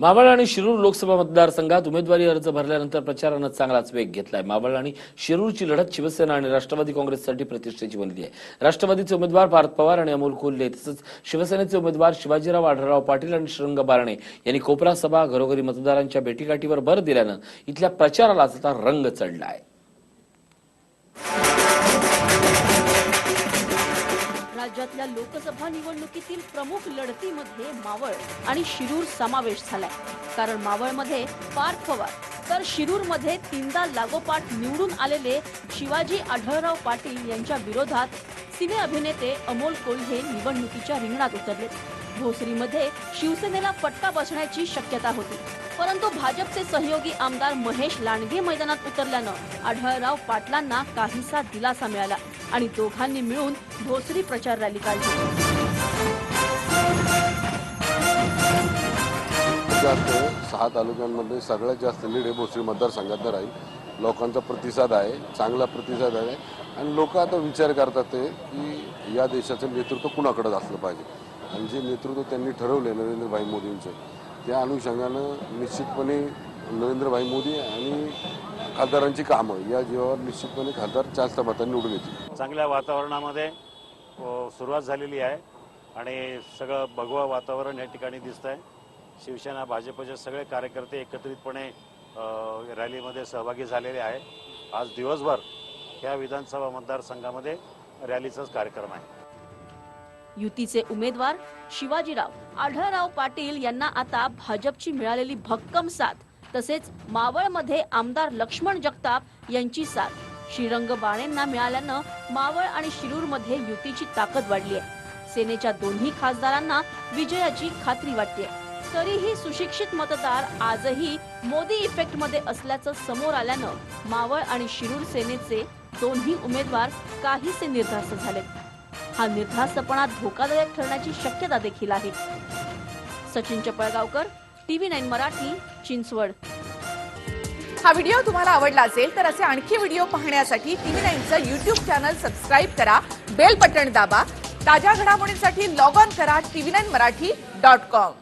मावळ आणि शिरूर लोकसभा मतदारसंघात उमेदवारी अर्ज भरल्यानंतर प्रचारानं चांगलाच वेग घेतलाय. मावळ आणि शिरूरची लढत शिवसेना आणि राष्ट्रवादी काँग्रेससाठी प्रतिष्ठेची बनली आहे. राष्ट्रवादीचे उमेदवार पार्थ पवार आणि अमोल कोल्हे तसंच शिवसेनेचे उमेदवार शिवाजीराव आढळराव पाटील आणि श्रंग बारणे यांनी कोपरा सभा घरोघरी मतदारांच्या भेटीगाठीवर भर दिल्यानं इथल्या प्रचारालाच आता रंग चढलाय. राज्यातल्या लोकसभा निवडणुकीतील प्रमुख लढतीमध्ये मावळ आणि शिरूर समावेश झालाय. कारण मावळमध्ये पार्थ पवार तर शिरूरमध्ये तीनदा लागोपाठ निवडून आलेले शिवाजी आढळराव पाटील यांच्या विरोधात सिने अभिनेते अमोल कोल्हे निवडणुकीच्या रिंगणात उतरले. भोसरीमध्ये शिवसेनेला फटका बसण्याची शक्यता होती. परंतु भाजपचे सहयोगी आमदार महेश लांडगे मैदानात उतरल्यानं आढळराव पाटलांना काहीसा दिलासा मिळाला आणि दोघांनी मिळून भोसरी प्रचार रॅली काढली. जास्त सहा तालुक्यांमध्ये सगळ्यात जास्त लीड हे भोसरी मतदारसंघातनं राहील. लोकांचा प्रतिसाद आहे चांगला प्रतिसाद आहे. आणि लोक आता विचार करतात ते की या देशाचं नेतृत्व कुणाकडे असलं पाहिजे? आणि जे नेतृत्व त्यांनी ठरवले नरेंद्रभाई मोदींचं त्या अनुषंगानं निश्चितपणे नरेंद्रभाई मोदी आणि खासदारांची कामं या जीवावर निश्चितपणे खासदार जास्त मतांनी निवडून येतील. चांगल्या वातावरणामध्ये सुरुवात झालेली आहे आणि सगळं भगवा वातावरण या ठिकाणी दिसत आहे शिवसेना भाजपचे सगळे कार्यकर्ते एकत्रितपणे रॅलीमध्ये सहभागी झालेले आहे आज दिवसभर या विधानसभा मतदारसंघामध्ये रॅलीचाच कार्यक्रम आहे. युतीचे उमेदवार शिवाजीराव आढळराव पाटील यांना आता भाजपची मिळालेली भक्कम साथ तसेच मावळमध्ये आमदार लक्ष्मण जगताप यांची साथ. श्रीरंग बाणेंना मिळाल्यानं मावळ आणि शिरूरमध्ये युतीची ताकद वाढली आहे. सेनेच्या दोन्ही खासदारांना विजयाची खात्री वाटते तरीही सुशिक्षित मतदार आजही मोदी इफेक्टमध्ये असल्याचं समोर आल्यानं मावळ आणि शिरूर सेनेचे दोन्ही उमेदवार काहीसे निर्धास्त झालेत. हा निर्धास्तपणा धोकादायक ठरण्याची शक्यता देखील आहे. Sachin Chapalgaonkar TV nine Marathi Chinchwad. हा व्हिडिओ तुम्हाला आवडला असेल तर असे आणखी व्हिडिओ पाहण्यासाठी टीव्ही नाईनचं युट्यूब चॅनल सबस्क्राईब करा बेल बटन दाबा ताज्या घडामोडींसाठी लॉग ऑन करा TV nine Marathi dot com